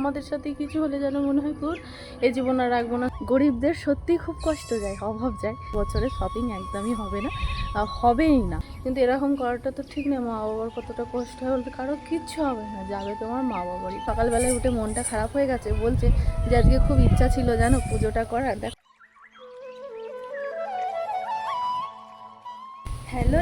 আমাদের সাথে কিছু হলে যেন মনে হয় তোর এই জীবন আর রাখব না। গরিবদের সত্যি খুব কষ্ট যায়, অভাব যায়। বছরে শপিং একদমই হবে না হবেই না। কিন্তু এরকম করাটা তো ঠিক না মা বাবার কতটা কষ্ট হয় বলতে কারও কিচ্ছু হবে না, যাবে তোমার মা বাবারই সকালবেলায় উঠে মনটা খারাপ হয়ে গেছে, বলছে যে আজকে খুব ইচ্ছা ছিল জানো পুজোটা করার। দেখ hello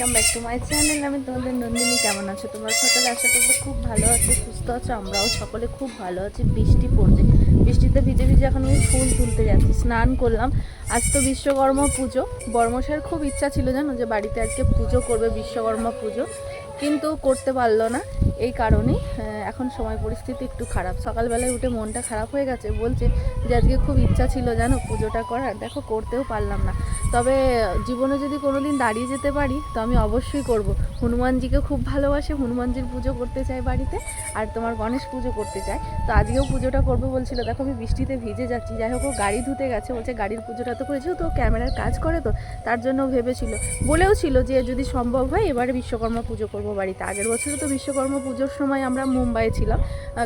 welcome back to my channel আমি তোমাদের নন্দিনী, কেমন আছো? তোমরা সকলে আশা করব খুব ভালো আছো, সুস্থ আছো, আমরাও সকলে খুব ভালো আছি। বৃষ্টি পড়ছে। বৃষ্টিতে ভিজে ভিজে এখন আমি ফুল তুলতে যাচ্ছি। স্নান করলাম। আজ তো বিশ্বকর্মা পুজো। বর্মশার খুব ইচ্ছা ছিল জানো যে বাড়িতে আজকে পুজো করবে, বিশ্বকর্মা পুজো। কিন্তু করতে পারল না। এই কারণেই এখন সময় পরিস্থিতি একটু খারাপ। সকালবেলায় উঠে মনটা খারাপ হয়ে গেছে। বলছে যে আজকে খুব ইচ্ছা ছিল জানো পুজোটা করার। দেখো, করতেও পারলাম না। তবে জীবনে যদি কোনোদিন দাঁড়িয়ে যেতে পারি তো আমি অবশ্যই করব। হনুমানজিকে খুব ভালোবাসে, হনুমানজির পুজো করতে চায় বাড়িতে আর তোমার গণেশ পুজো করতে চায়। তো আজকেও পুজোটা করবে বলছিল, দেখো আমি বৃষ্টিতে ভিজে যাচ্ছি, যাই হোক ও গাড়ি ধুতে গেছে, বলছে গাড়ির পুজোটা তো করেছে, তো ক্যামেরার কাজ করে তো, তার জন্য ভেবেছিল। বলেও ছিল যে যদি সম্ভব হয় এবারে বিশ্বকর্মা পুজো করব বাড়িতে। আগের বছরে তো বিশ্বকর্মা পুজোর সময় আমরা মুম্বাইয়ে ছিলাম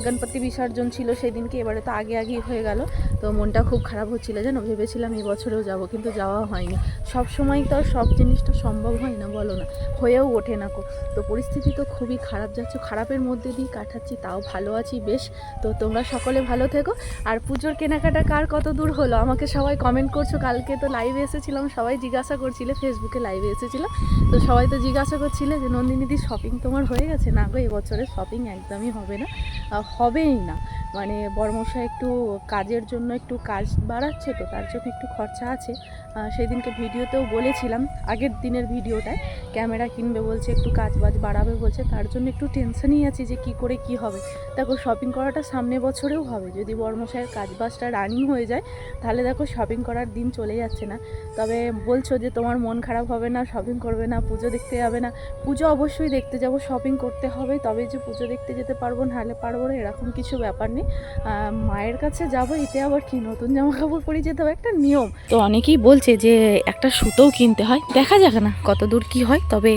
গণপতি বিসর্জন ছিল সেই দিনকে এবারে তো আগে আগেই হয়ে গেল। তো মনটা খুব খারাপ হচ্ছিল যেন ভেবেছিলাম এই বছরেও যাব, কিন্তু যাওয়া হয়নি। সব সময় তো সব জিনিসটা সম্ভব হয় না, বলো না। হয়েও ওঠে না। কো। তো পরিস্থিতি তো খুবই খারাপ যাচ্ছে, খারাপের মধ্যে দিয়ে কাটাচ্ছি, তাও ভালো আছি বেশ। তো তোমরা সকলে ভালো থেকো। আর পুজোর কেনাকাটা কার কত দূর হলো? আমাকে সবাই কমেন্ট করছ, কালকে তো লাইভে এসেছিলাম, সবাই জিজ্ঞাসা করছিলে ফেসবুকে লাইভে এসেছিলাম। তো সবাই তো জিজ্ঞাসা করছিলে যে নন্দিনীদি শপিং তোমার হয়ে গেছে? না গো এবছরে শপিং একদমই হবে না। হবেই না। মানে বর্মশা একটু কাজের জন্য একটু কাজ বাড়াচ্ছে তো তার জন্য একটু খরচা আছে। আহ, সেই দিনকে ভিডিওতেও বলেছিলাম আগের দিনের ভিডিওটায়। ক্যামেরা কিনবে বলছে একটু কাজ বাজ বাড়াবে বলছে তার জন্য একটু টেনশনই আছে যে কি করে কি হবে। দেখো শপিং করাটা সামনে বছরেও হবে। যদি বর্মশায়ের কাজ বাজটা রানিং হয়ে যায় তাহলে দেখো শপিং করার দিন চলে যাচ্ছে না। তবে বলছো যে তোমার মন খারাপ হবে না শপিং করবে না পুজো দেখতে যাবে না। পুজো অবশ্যই দেখতে যাব শপিং করতে হবে তবে যে পুজো দেখতে যেতে পারব নাহলে পারব না এরকম কিছু ব্যাপার নেই। মায়ের কাছে যাব, এতে আবার কি নতুন জামা কাপড় পরে যেতে হবে? একটা নিয়ম। তো অনেকেই বলছে যে, একটা সুতোও কিনতে হয়। দেখা যাক না কত দূর কি হয়, তবে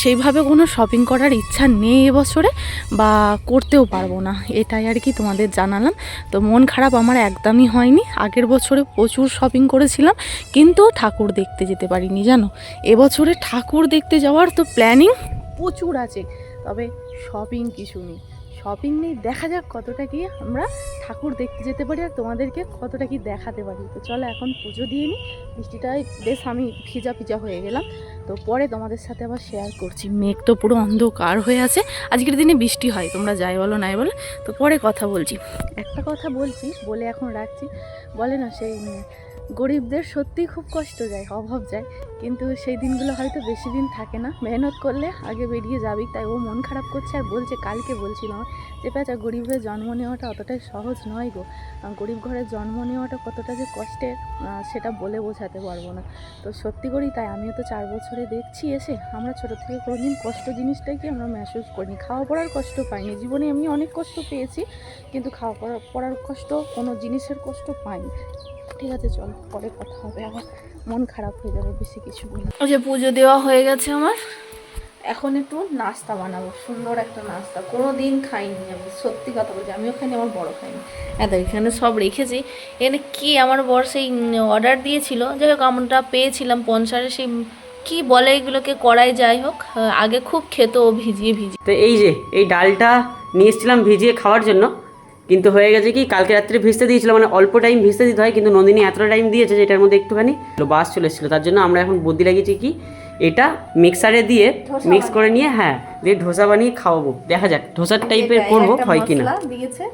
সেইভাবে কোনো শপিং করার ইচ্ছা নেই এবছরে বা করতেও পারব না। এটাই আর কি তোমাদের জানালাম। তো মন খারাপ আমার একদমই হয়নি। আগের বছরে প্রচুর শপিং করেছিলাম, কিন্তু ঠাকুর দেখতে যেতে পারিনি, জানো? এবছরে ঠাকুর দেখতে যাওয়ার তো প্ল্যানিং প্রচুর আছে। তবে শপিং কিছু নেই। শপিং নেই, দেখা যাক কতটা কি আমরা ঠাকুর দেখতে যেতে পারি আর তোমাদেরকে কতটা কি দেখাতে পারি। তো চলো এখন পুজো দিয়ে নিই বৃষ্টিটায় বেশ আমি ভিজা ভিজা হয়ে গেলাম। তো পরে তোমাদের সাথে আবার শেয়ার করছি। মেঘ তো পুরো অন্ধকার হয়ে আছে, আজকের দিনে বৃষ্টি হয়, তোমরা যাই বলো নাই বলো। তো পরে কথা বলছি। একটা কথা বলছি, বলে এখন রাখছি। বলে না সেই গরিবদের সত্যি খুব কষ্ট যায়, অভাব যায়। কিন্তু সেই দিনগুলো হয়তো বেশি দিন থাকে না। মেহনত করলে আগে বেরিয়ে যাবি, তাই ও মন খারাপ করছে আর বলছে, কালকে বলছিল আমার যে, পেঁচা গরিবের জন্ম নেওয়াটা অতটাই সহজ নয় গো। গরিব ঘরে জন্ম নেওয়াটা কতটা যে কষ্টের সেটা বলে বোঝাতে পারব না। তো সত্যি করি তাই, আমিও তো চার বছরে দেখছি এসে, আমরা ছোটো থেকে কোনোদিন কষ্ট জিনিসটাকে আমরা মেহসুস করিনি। খাওয়া পড়ার কষ্ট পাইনি। জীবনে আমি অনেক কষ্ট পেয়েছি, কিন্তু খাওয়া পড়া, পড়ার কষ্ট, কোনো জিনিসের কষ্ট পাইনি। ঠিক আছে চল পরে কথা হবে আবার মন খারাপ হয়ে যাবে বেশি কিছু বলে ওই যে পুজো দেওয়া হয়ে গেছে আমার। এখন একটু নাস্তা বানাবো সুন্দর একটা নাস্তা কোনো দিন খাইনি আমি সত্যি কথা বলছি আমিও খাইনি আমার বড় খাইনি। এত এখানে সব রেখেছি এখানে কি আমার বর সেই অর্ডার দিয়েছিল যাই হোক আমরা পেয়েছিলাম পঞ্চারে সেই কি বলে এগুলোকে করাই যাই হোক আগে খুব খেত ভিজিয়ে ভিজিয়ে। তো এই যে এই ডালটা নিয়ে এসেছিলাম ভিজিয়ে খাওয়ার জন্য কিন্তু হয়ে গেছে কি কালকে রাত্রে ভিজতে দিয়েছিল মানে অল্প টাইম ভিজতে দিতে হয় কিন্তু নন্দিনী এতটা টাইম দিয়েছে যে এটার মধ্যে একটুখানি বাস চলে এসেছিল। তার জন্য আমরা এখন বুদ্ধি লাগিয়েছি কি এটা মিক্সারে দিয়ে মিক্স করে নিয়ে হ্যাঁ দিয়ে ধোসা বানিয়ে খাওয়াবো। দেখা যাক ধোসার টাইপের করব হয় কিনা। দিয়েছে।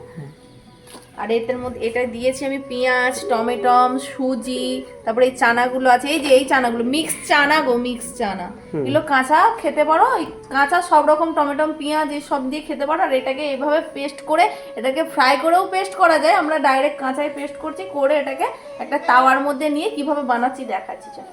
আর এটার মধ্যে এটা দিয়েছি আমি পেঁয়াজ টমেটম সুজি তারপরে এই চানাগুলো আছে এই যে এই চানাগুলো মিক্স চানা গো মিক্স চানা। এগুলো কাঁচা খেতে পারো কাঁচা সব রকম টমেটম পেঁয়াজ এই সব দিয়ে খেতে পারো আর এটাকে এভাবে পেস্ট করে এটাকে ফ্রাই করেও পেস্ট করা যায় আমরা ডাইরেক্ট কাঁচাই পেস্ট করছি করে এটাকে একটা তাওয়ার মধ্যে নিয়ে কীভাবে বানাচ্ছি দেখাচ্ছি চল।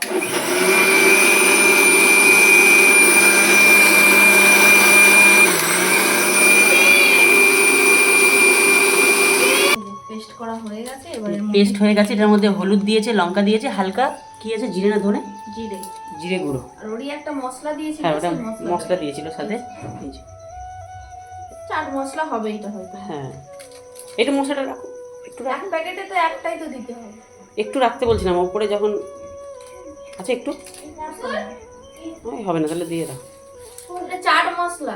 পেস্ট করা হয়ে গেছে এবারে পেস্ট হয়ে গেছে এটার মধ্যে হলুদ দিয়েছে লঙ্কা দিয়েছে হালকা কি আছে জিরে না ধনে? জিরে। জিরে গুঁড়ো। আর ওরই একটা মশলা দিয়েছিল হ্যাঁ ওটা মশলা দিয়েছিল সাথে। চাট মশলা হবে এটা হয়তো। হ্যাঁ। এটা মশলাটা রাখো একটু রাখ। এক প্যাকেটে তো একটাই তো দিতে হবে। একটু রাখতে বলছিলাম ওপরে যখন আচ্ছা একটু। হবে না তাহলে দিয়ে দাও চাট মশলা।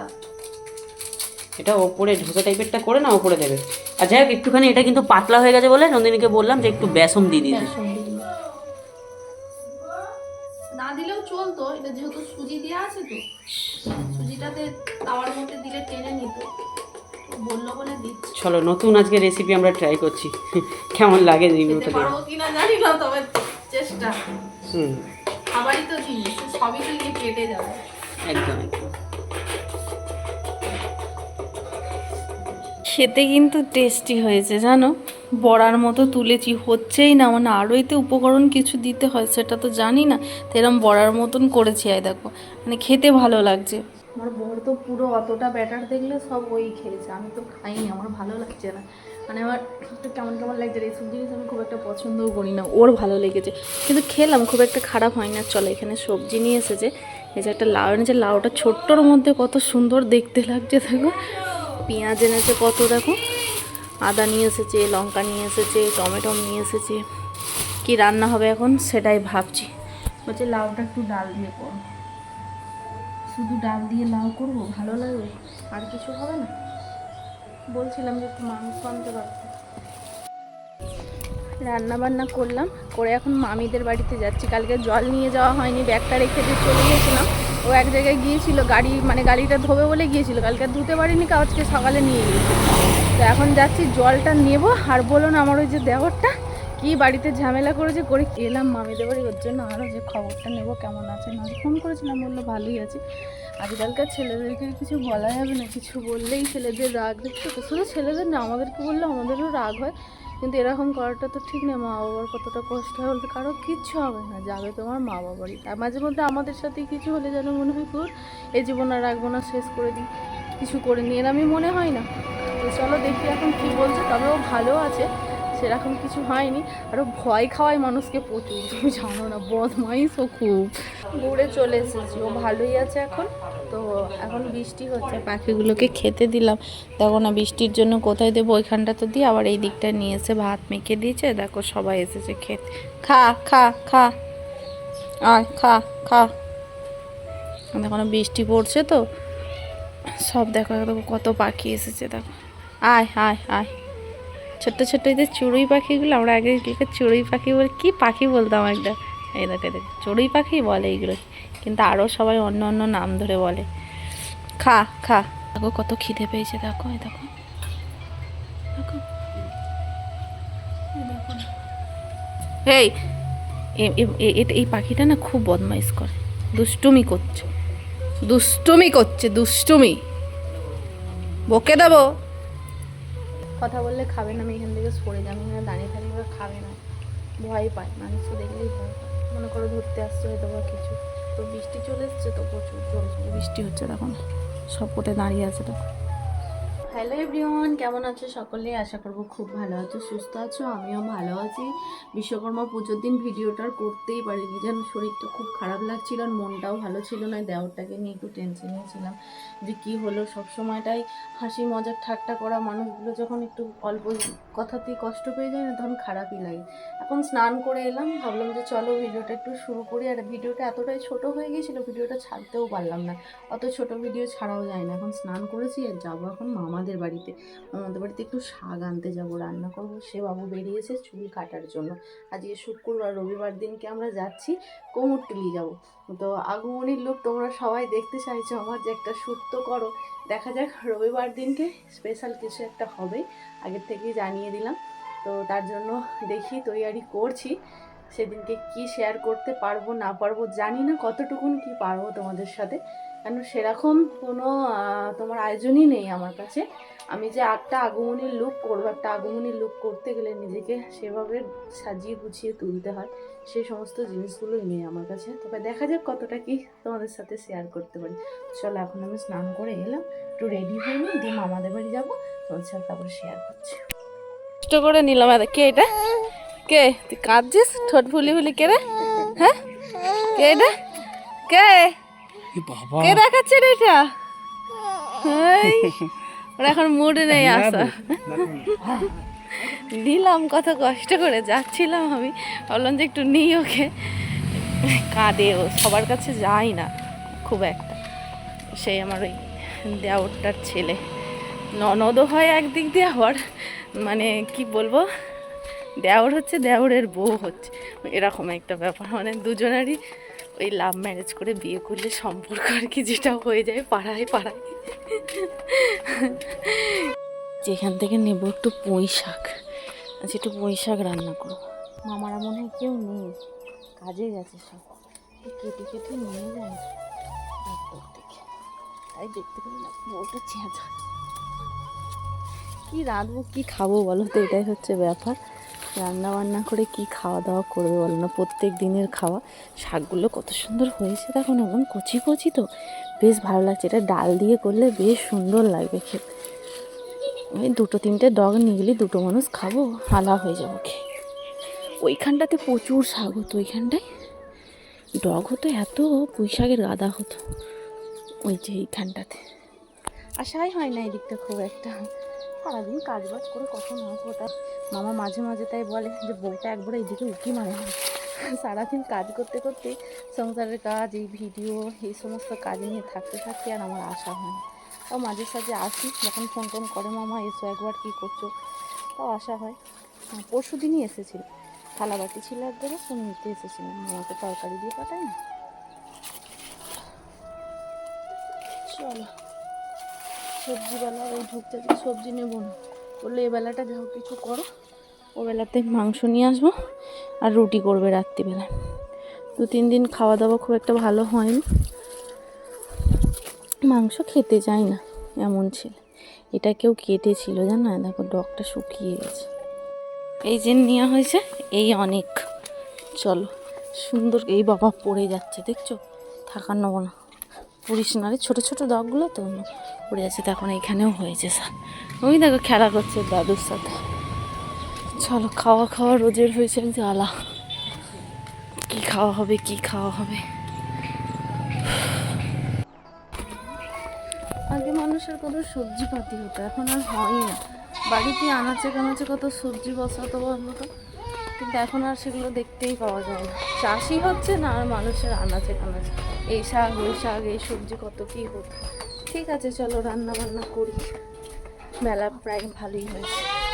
এটা ওপরে ঢোকা টাইপেরটা করে না ওপরে দেবে। আর যাই হোক একটুখানি এটা কিন্তু পাতলা হয়ে গেছে বলে নন্দিনীকে বললাম যে একটু বেসন দিয়ে দিতে। না দিলেও চলতো এটা যেহেতু সুজি দেওয়া আছে তো সুজিটাতে তাওয়ার মধ্যে দিলে টেনে নিত। বলল বলে দিচ্ছি। চলো নতুন আজকে রেসিপি আমরা ট্রাই করছি। কেমন লাগে রিভিউটা পারব কিনা জানি না তবে চেষ্টা। হুম। খাবারই তো জিনিস সবই তো গিয়ে যাবে। একদম একদম। খেতে কিন্তু টেস্টি হয়েছে, জানো? বড়ার মতো তুলেছি, হচ্ছেই না মানে আরও এতে উপকরণ কিছু দিতে হয়, সেটা তো জানি না, তো এরম বড়ার মতন করেছি, আয় দেখো। মানে খেতে ভালো লাগছে। আমার বর তো পুরো অতটা ব্যাটার দেখলে সব ওই খেয়েছে, আমি তো খাইনি, আমার ভালো লাগছে না। মানে আমার একটু কেমন কেমন লাগছে আর এইসব জিনিস আমি খুব একটা পছন্দও করি না, ওর ভালো লেগেছে। কিন্তু খেলাম, খুব একটা খারাপ হয় না, চলো এখানে সবজি নিয়ে এসেছে। এই যে একটা লাউ এনেছে, লাউটা ছোট্টর মধ্যে কত সুন্দর দেখতে লাগছে, দেখো। পেঁয়াজ এনেছে কত দেখো। আদা নিয়ে এসেছে, লঙ্কা নিয়ে এসেছে, টমেটো নিয়ে এসেছে। কি রান্না হবে এখন? সেটাই ভাবছি। বলছে লাউটা একটু ডাল দিয়ে করো। শুধু ডাল দিয়ে লাউ করব? ভালো লাগবে? আর কিছু হবে না? বলছিলাম যে একটু মাংস আনতে পারতো রান্না বান্না করলাম। করে এখন মামিদের বাড়িতে যাচ্ছি। কালকে জল নিয়ে যাওয়া হয়নি, ব্যাগটা রেখে দিয়ে চলে গিয়েছিলাম ও এক জায়গায় গিয়েছিল, গাড়ি মানে গাড়িটা ধোবে বলে গিয়েছিল। কালকে ধুতে পারিনি কা আজকে সকালে নিয়ে গিয়েছিল তো এখন যাচ্ছি, জলটা নেব। আর বলো না, আমার ওই যে দেওয়ারটা কি বাড়িতে ঝামেলা করেছে, করে এলাম মামিদের বাড়ি ওর জন্য আরও যে খবরটা নেব, কেমন আছে? না, ফোন করেছিলাম, বলল ভালোই আছে। আজকালকার ছেলেদেরকে কিছু বলা যাবে না, কিছু বললেই ছেলেদের রাগ দেখছ তো শুধু ছেলেদের না, আমাদেরকে বললে আমাদেরও রাগ হয়। কিন্তু এরকম করাটা তো ঠিক না মা বাবার কতটা কষ্ট হয় বলতে কারও কিচ্ছু হবে না, যাবে তোমার মা বাবারই আর মাঝে মধ্যে আমাদের সাথে কিছু হলে যেন মনে হয় তোর এই জীবন আর রাখব না, শেষ করে দিই। কিছু করে নিয়ে আমি মনে হয় না। তো চলো দেখি এখন কি বলছে, তবে ও ভালো আছে। সেরকম কিছু হয়নি। আরও ভয় খাওয়ায় মানুষকে প্রচুর, তুমি জানো না, বদমাইশও খুব। ঘুরে চলে এসেছি, ও ভালোই আছে এখন। তো এখন বৃষ্টি হচ্ছে, পাখিগুলোকে খেতে দিলাম। দেখো না, বৃষ্টির জন্য কোথায় দেবো? ওইখানটা তো দিয়ে আবার এই দিকটা নিয়ে এসে ভাত মেখে দিয়েছে। দেখো, সবাই এসেছে খেতে। খা খা খা। আয়, খা খা। দেখো না, বৃষ্টি পড়ছে তো। সব দেখো দেখো কত পাখি এসেছে, দেখো। আয় আয় আয়। ছোট্ট ছোট্ট এই যে চড়ুই পাখিগুলো, আমরা আগে এগুলোকে চড়ুই পাখি বলে, কী পাখি বলতাম একটা? এই দেখো দেখ, চড়ুই পাখি বলে এইগুলো কিন্তু আরও সবাই অন্য অন্য নাম ধরে বলে। খা খা। দেখো কত খিদে পেয়েছে, দেখো, এই দেখো। এই এই পাখিটা না খুব বদমাইশ করে। দুষ্টুমি করছে। দুষ্টুমি করছে, দুষ্টুমি। বকে দেবো? কথা বললে খাবে না, আমি এখান থেকে সরে যাব না দাঁড়িয়ে থাকি ওরা খাবে না। ভয় পায়, মানুষ তো দেখলেই ভয় পায়। মনে করো ধরতে আসছে হয়তো বা কিছু। তো বৃষ্টি চলে এসছে তো প্রচুর জোরে বৃষ্টি হচ্ছে তখন, সব কোথায় দাঁড়িয়ে আছে তখন। হ্যালো এভরিওয়ান কেমন আছো সকলে? আশা করব খুব ভালো আছো, সুস্থ আছো, আমিও ভালো আছি। বিশ্বকর্মা পুজোর দিন ভিডিওটার করতেই পারিনি, যেন শরীরটা খুব খারাপ লাগছিল আর মনটাও ভালো ছিল না দেওয়ারটাকে নিয়ে একটু টেনশনে ছিলাম। যে কী হলো সব সময়টাই হাসি মজার ঠাট্টা করা মানুষগুলো যখন একটু অল্প কথাতেই কষ্ট পেয়ে যায় না তখন খারাপই লাগে। এখন স্নান করে এলাম, ভাবলাম যে চলো ভিডিওটা একটু শুরু করি। আর ভিডিওটা এতটাই ছোট হয়ে গিয়েছিল, ভিডিওটা ছাড়তেও পারলাম না। অত ছোট ভিডিও ছাড়াও যায় না। এখন স্নান করেছি আর যাব এখন মামাদের বাড়িতে। মামাদের বাড়িতে একটু শাক আনতে যাব, রান্না করব। সে বাবু বেরিয়েছে চুল কাটার জন্য। আজকে শুক্রবার, রবিবার দিনকে আমরা যাচ্ছি। কোমরটুলি যাব। তো আগমনির লোক তোমরা সবাই দেখতে চাইছো, আমার যে একটা তো করো। দেখা যাক রবিবার দিনকে স্পেশাল কিছু একটা হবে, আগের থেকেই জানিয়ে দিলাম। তো তার জন্য দেখি তৈয়ারি করছি। সেদিনকে কি শেয়ার করতে পারব, না পারব জানি না, কতটুকুন কি পারব তোমাদের সাথে। কেন সেরকম কোনো তোমার আয়োজনই নেই আমার কাছে। আমি যে একটা আগমনীর লুক করব একটা আগমনীর লুক করতে গেলে নিজেকে সেভাবে সাজিয়ে গুছিয়ে তুলতে হয় সেই সমস্ত জিনিসগুলোই নেই আমার কাছে। তবে দেখা যাক কতটা কি তোমাদের সাথে শেয়ার করতে পারি। চলো এখন আমি স্নান করে এলাম একটু রেডি হয়ে নিই দিয়ে মামাদের বাড়ি যাব তোমার সাথে তারপরে শেয়ার করছি। কষ্ট করে নিলাম এত কে এটা? কে? তুই কাঁদছিস? ঠোঁট ফুলি ফুলি কে রে? হ্যাঁ? কে এটা? কে? কে দেখাচ্ছে রে এটা? এই, ওরা এখন মুড নেই আসা দিলাম কত কষ্ট করে যাচ্ছিলাম আমি। ভাবলাম যে একটু নিই ওকে। কাঁদে ও সবার কাছে যাই না খুব একটা। সেই আমার ওই দেওরটার ছেলে। ননদও হয় একদিক দিয়ে আবার মানে কি বলব? দেওর হচ্ছে দেওরের বউ হচ্ছে। এরকম একটা ব্যাপার। মানে দুজনেরই ওই লাভ ম্যারেজ করে বিয়ে করলে সম্পর্ক আর কি যেটা হয়ে যায় পাড়ায় পাড়ায়। যেখান থেকে নেব একটু পুঁই শাক। আচ্ছা একটু পুঁই শাক রান্না করব। মামারা মনে হয় কেউ নেই। কাজে গেছে সব। কেটে কেটে নিয়ে যায়। তাই দেখতে পেলাম না, বউটা চেঁচা। কি রাঁধবো, কি খাব বলো তো? এটাই হচ্ছে ব্যাপার। রান্না বান্না করে কি খাওয়া দাওয়া করবে বলো না? প্রত্যেক দিনের খাওয়া। শাকগুলো কত সুন্দর হয়েছে দেখো না একদম কচি কচি তো। বেশ ভালো লাগছে। এটা ডাল দিয়ে করলে বেশ সুন্দর লাগবে খেতে। ওই দুটো তিনটে ডগ নিয়ে গেলে দুটো মানুষ খাব, হালা হয়ে যাব খেয়ে। ওইখানটাতে প্রচুর শাক হতো, ওইখানটায় ডগ হতো, এত পুঁই শাকের গাদা হতো, ওই যে এইখানটাতে। আশাই হয় না এদিকটা খুব একটা। সারাদিন কাজ বাজ করে কত মাছ মামা মাঝে মাঝে তাই বলে যে বউটা একবার এইদিকে উঁকি মারে না। সারাদিন কাজ করতে করতে সংসারের কাজ, এই ভিডিও এই সমস্ত কাজ নিয়ে থাকতে থাকতে আর আমার আশা হয় তাও মাঝে সাঝে আসি, যখন ফোন টোন করে, মামা, এসো একবার, কী করছ? তাও আশা হয়। পরশু দিনই এসেছিল। থালা বাটি ছিল একবারে সব নিতে এসেছিলাম। মামাকে তরকারি দিয়ে পাঠাই না। চলো। সবজিবেলা ওই ঢুকতে সবজি নেব না। বলল, এ বেলাটা যা কিছু করো। ও বেলাতে মাংস নিয়ে আসব। আর রুটি করবে রাত্রিবেলায়। দু, তিন দিন খাওয়া দাওয়া খুব একটা ভালো হয়নি। মাংস খেতে চাই না, এমন ছিল। এটা কেউ কেটেছিল, জানো? দেখো, ডগটা শুকিয়ে গেছে। এই যে নেওয়া হয়েছে, এই অনেক। চলো, সুন্দর এই বাবা পড়ে যাচ্ছে, দেখছ? থাকার নেব না। পুরিস না রে, ছোটো ছোটো ডগগুলো তো। পড়ে যাচ্ছে তখন এখানেও হয়েছে, স্যার। ওই দেখো, খেলা করছে দাদুর সাথে। চলো, খাওয়া খাওয়া রোজের হয়েছে এক জ্বালা। কী খাওয়া হবে, কি খাওয়া হবে? আগে মানুষের কত সবজি পাতি হতো, এখন আর হয় না। বাড়িতে আনাচে কানাচে কত সবজি বসাতো বলতো কিন্তু এখন আর সেগুলো দেখতেই পাওয়া যায় না। চাষই হচ্ছে না, আর মানুষের আনাচে কানাচে। এই শাক, ওই শাক, এই সবজি কত কী হতো। ঠিক আছে, চলো রান্না বান্না করি। মেলা প্রায় ভালোই হয়েছে।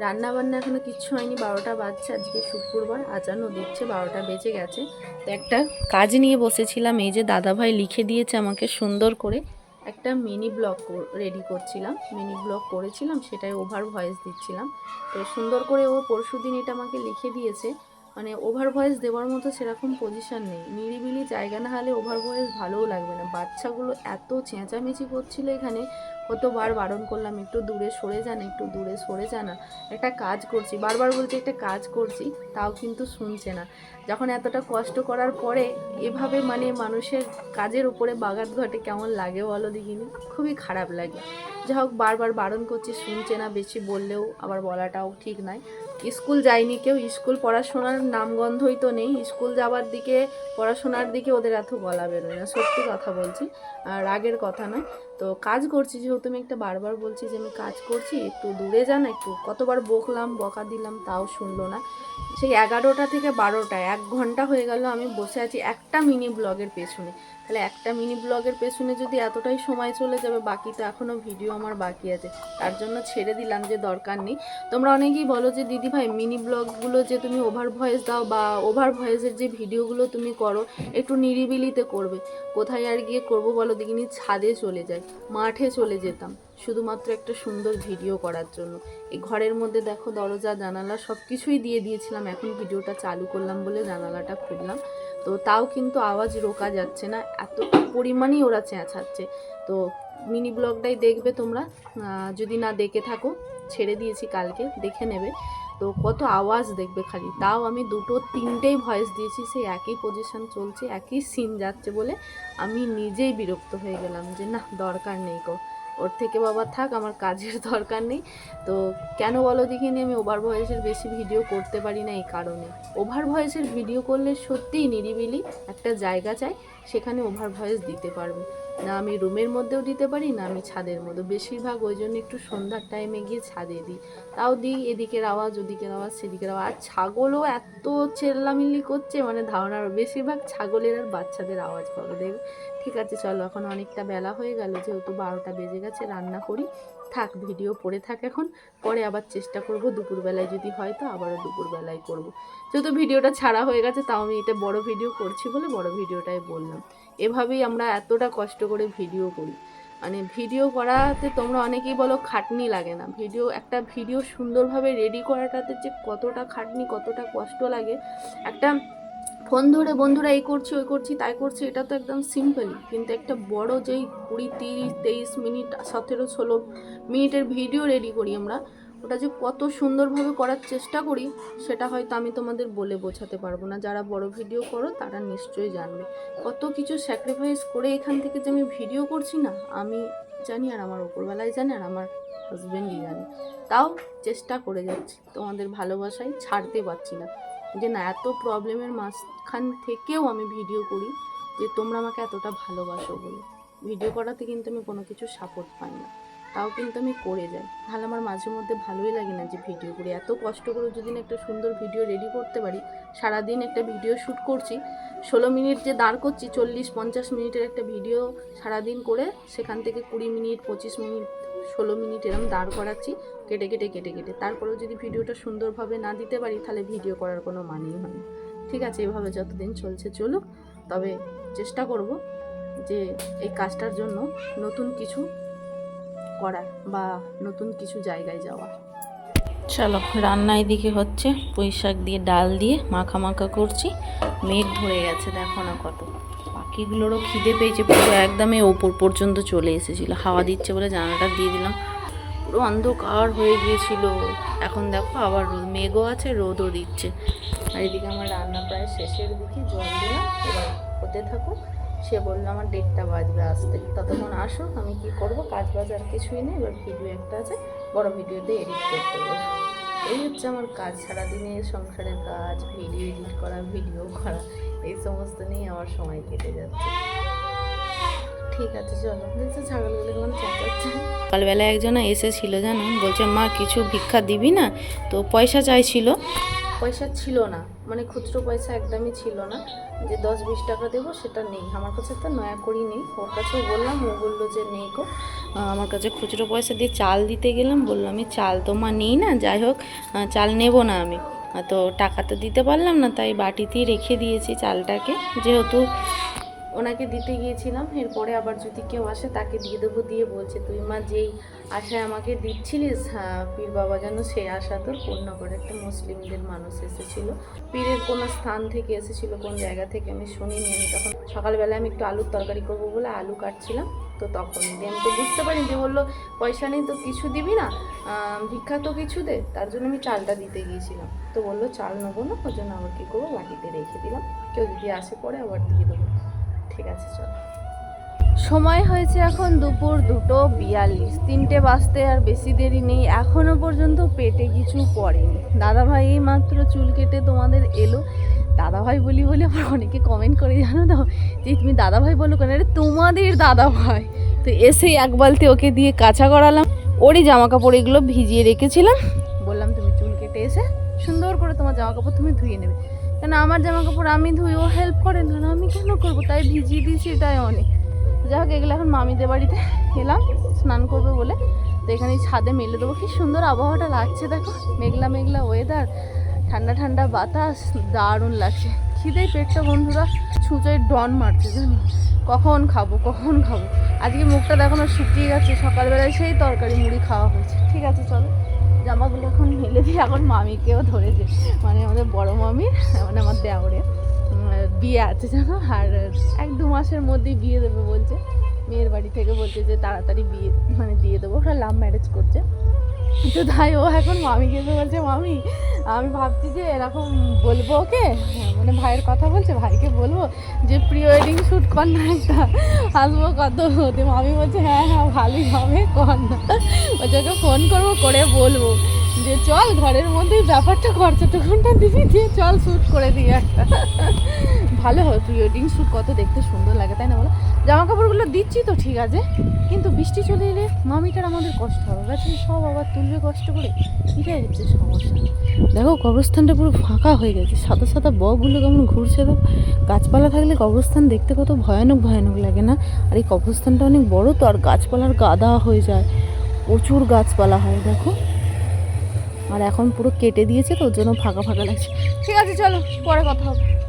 রান্না বান্না এখনও কিচ্ছু হয়নি, বারোটা বাজছে, আজকে শুক্রবার আজানও দিচ্ছে, বারোটা বেজে গেছে। তো একটা কাজ নিয়ে বসেছিলাম, এই যে দাদাভাই লিখে দিয়েছে আমাকে সুন্দর করে। একটা মিনি ব্লগ রেডি করছিলাম, মিনি ব্লগ করেছিলাম, সেটাই ওভার ভয়েস দিচ্ছিলাম। তো সুন্দর করে ও পরশু দিন এটা আমাকে লিখে দিয়েছে মানে ওভার ভয়েস দেওয়ার মতো সেরকম পজিশন নেই। নিরিবিলি জায়গা না হলে ওভার ভয়েস ভালোও লাগবে না। বাচ্চাগুলো এত চেঁচামেচি করছিল এখানে কতবার বারণ করলাম, একটু দূরে সরে যান একটু দূরে সরে যান একটা কাজ করছি, বারবার বলছি একটা কাজ করছি, তাও কিন্তু শুনছে না। যখন এতটা কষ্ট করার পরে এভাবে মানে মানুষের কাজের উপরে বাগাত ঘটে, কেমন লাগে বলো দেখিনি? খুবই খারাপ লাগে। যাই হোক, বারবার বারণ করছি, শুনছে না, বেশি বললেও আবার বলাটাও ঠিক নয়। স্কুল যায়নি কেউ, স্কুল পড়াশোনার নামগন্ধই তো নেই। স্কুল যাওয়ার দিকে, পড়াশোনার দিকে ওদের এত বলা বেরোয় না, সত্যি কথা বলছি। আর রাগের কথা নয়। তো কাজ করছি, যেহেতু আমি একটা বারবার বলছি যে আমি কাজ করছি, একটু দূরে যান, একটু কতবার বকলাম, বকা দিলাম, তাও শুনলো না। সেই এগারোটা থেকে বারোটা এক ঘণ্টা হয়ে গেল আমি বসে আছি একটা মিনি ব্লগের পেছনে। তাহলে একটা মিনি ব্লগের পেছনে যদি এতটাই সময় চলে যাবে বাকি তো এখনও ভিডিও আমার বাকি আছে। তার জন্য ছেড়ে দিলাম যে দরকার নেই। তোমরা অনেকেই বলো যে, দিদি ভাই, মিনি ব্লগগুলো যে তুমি ওভার ভয়েস দাও বা ওভার ভয়েসের যে ভিডিওগুলো তুমি করো, একটু নিরিবিলিতে করবে। কোথায় আর গিয়ে করব বলো? দেখিনি, ছাদে চলে যাই, মাঠে চলে যেতাম। শুধুমাত্র একটা সুন্দর ভিডিও করার জন্য। এই ঘরের মধ্যে দেখো, দরজা, জানালা সব কিছুই দিয়ে দিয়েছিলাম। এখন ভিডিওটা চালু করলাম বলে জানালাটা খুললাম। তো তাও কিন্তু আওয়াজ রোকা যাচ্ছে না, এত পরিমাণেই ওরা চেঁচাচ্ছে। তো মিনি ব্লগটাই দেখবে তোমরা যদি না দেখে থাকো, ছেড়ে দিয়েছি কালকে, দেখে নেবে। তো কত আওয়াজ দেখবে খালি, তাও আমি দুটো তিনটেই ভয়েস দিয়েছি, সেই একই পজিশন চলছে, একই সিন যাচ্ছে বলে আমি নিজেই বিরক্ত হয়ে গেলাম যে না, দরকার নেই কো ওর থেকে বাবা থাক, আমার কাজের দরকার নেই। তো কেন বলো দেখিনি, আমি ওভার ভয়েসের বেশি ভিডিও করতে পারি না এই কারণে। ওভার ভয়েসের ভিডিও করলে সত্যিই নিরিবিলি একটা জায়গা চাই, সেখানে ওভার ভয়েস দিতে পারবে। না আমি রুমের মধ্যেও দিতে পারি, না আমি ছাদের মধ্যে। বেশিরভাগ ওই জন্য একটু সন্ধ্যার টাইমে গিয়ে ছাদে দিই। তাও দিই এদিকের আওয়াজ, ওদিকের আওয়াজ, সেদিকের আওয়াজ। আর ছাগলও এত চেল্লামিল্লি করছে মানে ধারণার বেশিরভাগ ছাগলের আর বাচ্চাদের আওয়াজ পাবে। দেখবে ঠিক আছে, চলো, এখন অনেকটা বেলা হয়ে গেল, যেহেতু বারোটা বেজে গেছে, রান্না করি। থাক, ভিডিও পড়ে থাক এখন। পরে আবার চেষ্টা করব দুপুরবেলায় যদি হয় তো আবারও দুপুরবেলায় করব। যেহেতু ভিডিওটা ছাড়া হয়ে গেছে, তাও আমি এটা বড় ভিডিও করছি বলে বড় ভিডিওটাই বললাম। এভাবেই আমরা এতটা কষ্ট করে ভিডিও করি। মানে ভিডিও করাতে তোমরা অনেকেই বলো খাটনি লাগে না। ভিডিও, একটা ভিডিও সুন্দরভাবে রেডি করাটাতে যে কতটা খাটনি, কতটা কষ্ট লাগে, একটা ফোন ধরে বন্ধুরা এই করছি, ওই করছি, তাই করছি, এটা তো একদম সিম্পলই কিন্তু একটা বড় যেই কুড়ি, তিরিশ, তেইশ মিনিট, সতেরো, ষোলো মিনিটের ভিডিও রেডি করি আমরা, ওটা যে কত সুন্দরভাবে করার চেষ্টা করি, সেটা হয়তো আমি তোমাদের বলে বোঝাতে পারব না। যারা বড় ভিডিও করো, তারা নিশ্চয়ই জানবে। কত কিছু স্যাক্রিফাইস করে এখান থেকে যে আমি ভিডিও করছি না, আমি জানি আর আমার ওপরবেলায় জানি, আর আমার হাজব্যান্ডই জানে। তাও চেষ্টা করে যাচ্ছি, তোমাদের ভালোবাসায় ছাড়তে পারছি না। যে না, এত প্রবলেমের মাঝখান থেকেও আমি ভিডিও করি যে, তোমরা আমাকে এতটা ভালোবাসো বলে। ভিডিও করাতে কিন্তু আমি কোনো কিছু সাপোর্ট পাই না। তাও কিন্তু আমি করে যাই। তাহলে আমার মাঝে মধ্যে ভালোই লাগে না যে ভিডিও করি। এত কষ্ট করে যদি না একটা সুন্দর ভিডিও রেডি করতে পারি, সারাদিন একটা ভিডিও শ্যুট করছি, ষোলো মিনিট যে দাঁড় করছি, চল্লিশ, পঞ্চাশ মিনিটের একটা ভিডিও সারাদিন করে, সেখান থেকে কুড়ি মিনিট, পঁচিশ মিনিট ষোলো মিনিট এরম দাঁড় করাচ্ছি, কেটে কেটে কেটে কেটে। তারপরেও যদি ভিডিওটা সুন্দরভাবে না দিতে পারি, তাহলে ভিডিও করার কোনো মানেই হয় ঠিক আছে, এভাবে যতদিন চলছে চলুক। তবে চেষ্টা করব যে এই কাজটার জন্য নতুন কিছু করার বা নতুন কিছু জায়গায় যাওয়ার। চলো, রান্না এদিকে হচ্ছে। পুঁই শাক দিয়ে, ডাল দিয়ে মাখা মাখা করছি। মেঘ ধরে গেছে, দেখো না কত। পাখিগুলোরও খিদে পেয়েছে, পুরো একদমই ওপর পর্যন্ত চলে এসেছিল। হাওয়া দিচ্ছে বলে জানালাটা দিয়ে দিলাম। পুরো অন্ধকার হয়ে গিয়েছিল। এখন দেখো আবার রোদ, মেঘও আছে, রোদও দিচ্ছে। আর এদিকে আমার রান্না প্রায় শেষের দিকে, জল দিলাম। এবার হতে থাকুক সে বলল, আমার ডেটটা বাজবে আসতে। ততক্ষণ আসো, আমি কি করব? কাজ বাজ আর কিছুই নেই। এবার ভিডিও একটা আছে, বড় ভিডিওতে এডিট করতে বসে। এই হচ্ছে আমার কাজ, সারাদিনে সংসারের কাজ, ভিডিও এডিট করা, ভিডিও করা, এই সমস্ত নিয়ে আমার সময় কেটে যাচ্ছে। ঠিক আছে, চলো। সকালবেলা একজন এসেছিল, জানো? বলছে, মা, কিছু ভিক্ষা দিবি না? তো পয়সা চাইছিল। পয়সা ছিল না মানে খুচরো পয়সা একদমই ছিল না, যে দশ বিশ টাকা দেবো সেটা নেই। আমার কাছে তো নয়া করি নেই, ওর কাছেও বললাম, ও বলল যে নেই গো। আমার কাছে খুচরো পয়সা দিয়ে চাল দিতে গেলাম, বলল আমি চাল তো মা নেই না, যাই হোক চাল নেব না আমি। তো টাকা তো দিতে পারলাম না, তাই বাটিতেই রেখে দিয়েছি চালটাকে। যেহেতু ওনাকে দিতে গিয়েছিলাম এরপরে আবার যদি কেউ আসে তাকে দিয়ে দেবো দিয়ে বলছে তুই মা যেই আশায় আমাকে দিচ্ছিলিস হ্যাঁ, পীর বাবা যেন সেই আশা তোর পূর্ণ করে একটা মুসলিমদের মানুষ এসেছিল। পীরের কোনো স্থান থেকে এসেছিল কোন জায়গা থেকে আমি শুনিনি। আমি তখন সকালবেলায় আমি একটু আলুর তরকারি করব বলে আলু কাটছিলাম তো তখন দিয়ে আমি তো বুঝতে পারি যে বলল পয়সা নেই তো কিছু দিবি না ভিক্ষা তো কিছু দে। তার জন্য আমি চালটা দিতে গিয়েছিলাম তো বলল চাল নেব না ওই জন্য আবার কী করব? বাটিতে রেখে দিলাম কেউ যদি আসে পরে আবার দিয়ে দেবো। ঠিক আছে, চলো। সময় হয়েছে এখন দুপুর দুটো বিয়াল্লিশ। তিনটে বাজতে আর বেশি দেরি নেই। এখনও পর্যন্ত পেটে কিছু পড়েনি। দাদাভাই এই মাত্র চুল কেটে তোমাদের এলো। দাদাভাই বলি বলে আবার অনেকে কমেন্ট করে, জানো তো? যে তুমি দাদাভাই বলো কেন? আরে তোমাদের দাদাভাই। তো এসেই এক বালতি ওকে দিয়ে কাঁচা করালাম। ওরই জামা কাপড় এগুলো ভিজিয়ে রেখেছিলাম। বললাম, তুমি চুল কেটে এসে সুন্দর করে তোমার জামা কাপড় তুমি ধুয়ে নেবে। কেন আমার জামা কাপড় আমি ধুই, ও হেল্প করে না, আমি কেন করব? তাই ভিজিয়ে দিয়েছি এটাই অনেক। যাই হোক, এগুলো এখন মামিদের বাড়িতে এলাম, স্নান করবে বলে। তো এখানে ছাদে মেলে দেবো। কি সুন্দর আবহাওয়াটা লাগছে, দেখো। মেঘলা মেঘলা ওয়েদার ঠান্ডা ঠান্ডা বাতাস, দারুণ লাগছে। খিদেই পেটটা, বন্ধুরা, ছুঁচোয় ডন মারছে, জানি? কখন খাব কখন খাব? আজকে মুখটা দেখো না শুকিয়ে গেছে, সকালবেলায় সেই তরকারি, মুড়ি খাওয়া হয়েছে। ঠিক আছে, চলো। জামাগুলো এখন মেলে দিয়ে এখন মামিকেও ধরেছে। মানে আমাদের বড় মামির মানে আমার দেওয়ারে বিয়ে আছে জানো? আর এক দু মাসের মধ্যেই বিয়ে দেবে বলছে। মেয়ের বাড়ি থেকে বলছে যে তাড়াতাড়ি বিয়ে মানে দিয়ে দেবো। ওরা লাভ ম্যারেজ করছে। তো তাই ও এখন মামিকে এসে বলছে, মামি, আমি ভাবছি যে এরকম বলব ওকে মানে ভাইয়ের কথা বলছে, ভাইকে বলব যে প্রি ওয়েডিং শ্যুট কর না একটা, আসব কত? মামি বলছে হ্যাঁ হ্যাঁ ভালোই হবে, কর না। ওকে ফোন করব, করে বলব। চল, ঘরের মধ্যে ব্যাপারটা খরচাটুকুনটা দিবি দিয়ে চল শ্যুট করে দিই একটা। ভালো হয় প্রি ওয়েডিং শ্যুট কত দেখতে সুন্দর লাগে, তাই না বলো? জামা কাপড়গুলো দিচ্ছি তো, ঠিক আছে। কিন্তু বৃষ্টি চলে এলে মামিটার আমাদের কষ্ট হবে। গাছে সব আবার তুলবে কষ্ট করে? এটাই হচ্ছে সমস্যা? দেখো, কবরস্থানটা পুরো ফাঁকা হয়ে গেছে। সাদা সাদা বগুলো কেমন ঘুরছে তো গাছপালা থাকলে কবরস্থান দেখতে কত ভয়ানক ভয়ানক লাগে না? আর এই কবরস্থানটা অনেক বড় তো, আর গাছপালার গাদা হয়ে যায়। প্রচুর গাছপালা হয়, দেখো। আর এখন পুরো কেটে দিয়েছে, তো ওর জন্য ফাঁকা ফাঁকা লাগছে। ঠিক আছে, চলো, পরে কথা হবে।